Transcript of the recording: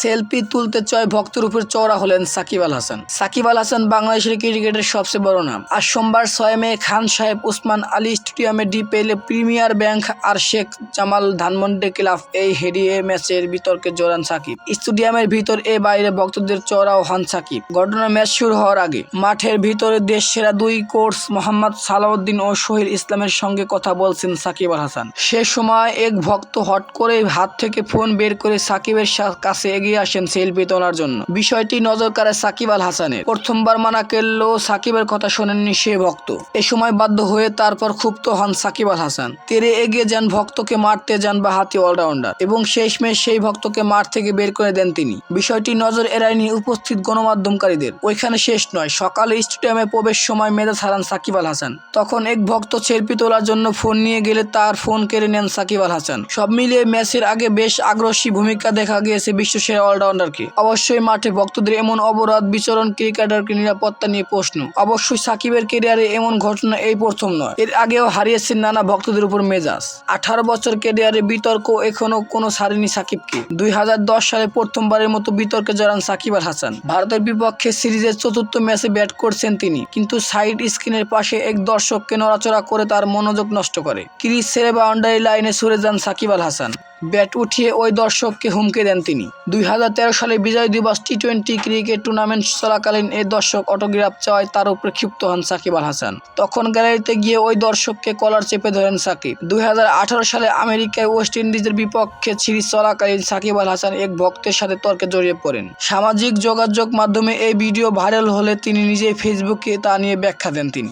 Selfie তুলতে চয় ভক্তের উপর চওড়া হলেন সাকিব আল হাসান। সাকিব আল হাসান বাংলাদেশের ক্রিকেটের সবচেয়ে বড় নাম। আর সোমবার ছয় মে খান সাহেব উসমান আলী স্টেডিয়ামে ডি পেলে প্রিমিয়ার ব্যাংক আর শেখ জামাল ধানমন্ডি ক্লাব এই হেডিয়ে ম্যাচের বিতর্কে জড়ান সাকিব। স্টেডিয়ামের ভিতর এ বাইরে ভক্তদের চড়াও হন সাকিব। ঘটনা ম্যাচ শুরু হওয়ার আগে মাঠের ভিতরে দেশ সেরা দুই কোর্স মোহাম্মদ সালাউদ্দিন ও সোহেল ইসলামের সঙ্গে কথা বলছেন সাকিব আল হাসান। সে সময় এক ভক্ত হট করে হাত থেকে ফোন বের করে সাকিবের কাছে এগিয়ে আসেন সেলফি তোলার জন্য। বিষয়টি নজর কাড়ে সাকিব আল হাসানের। প্রথমবার মানা করলেও সাকিবের কথা শোনেননি সে ভক্ত। এ সময় বাধ্য হয়ে তারপর ক্ষুব্ধ হন সাকিব আল হাসান। তেরে এগিয়ে যান ভক্তকে মারতে যান বা হাতি অলরাউন্ডার এবং শেষমেশ সেই ভক্তকে মাঠ থেকে বের করে দেন তিনি। বিষয়টি নজর এড়ায়নি উপস্থিত গণমাধ্যমকারীদের। ওইখানে শেষ নয়, সকালে স্টেডিয়ামে প্রবেশ সময় মেজাজ হারান সাকিব আল হাসান। তখন এক ভক্ত সেলফি তোলার জন্য ফোন নিয়ে গেলে তার ফোন কেড়ে নেন সাকিব আল হাসান। সব মিলিয়ে ম্যাচের আগে বেশ আগ্রাসী ভূমিকা দেখা গিয়েছে বিশ্বসেরা অলরাউন্ডারকে অবশ্যই মাঠে ভক্তদের এমন অবরোধ বিচরণ ক্রিকেটারকে নিরাপত্তা নিয়ে প্রশ্ন। অবশ্যই সাকিবের কেরিয়ারে এমন ঘটনা এই প্রথম নয়। এর আগেও হারিয়েছেন নানা ভক্তদের উপর মেজাজ। আঠারো বছর কেরিয়ারে বিতর্ক এখনও কোনো ছাড়েনি সাকিবকে। দুই হাজার দশ সালে প্রথমবারের মতো বিতর্কে জড়ান সাকিব আল হাসান। ভারতের বিপক্ষে সিরিজের চতুর্থ ম্যাচে ব্যাট করছেন তিনি। কিন্তু সাইড স্ক্রিনের পাশে এক দর্শককে নড়াচড়া করে তার মনোযোগ নষ্ট করে। ক্রিজ ছেড়ে বাউন্ডারি লাইনে সরে যান সাকিব আল হাসান। ব্যাট উঠিয়ে ওই দর্শককে হুমকে দেন তিনি। দুই হাজার তেরো সালে বিজয় দিবস টি টোয়েন্টি ক্রিকেট টুর্নামেন্ট চলাকালীন এই দর্শক অটোগ্রাফ চাওয়ায় তার উপরে ক্ষিপ্ত হন সাকিব আল হাসান। তখন গ্যালারিতে গিয়ে ওই দর্শককে কলার চেপে ধরেন সাকিব। দুই হাজার আঠারো সালে আমেরিকায় ওয়েস্ট ইন্ডিজের বিপক্ষে সিরিজ চলাকালীন সাকিব আল হাসান এক ভক্তের সাথে তর্কে জড়িয়ে পড়েন। সামাজিক যোগাযোগ মাধ্যমে এই ভিডিও ভাইরাল হলে তিনি নিজেই ফেসবুকে তা নিয়ে ব্যাখ্যা দেন তিনি।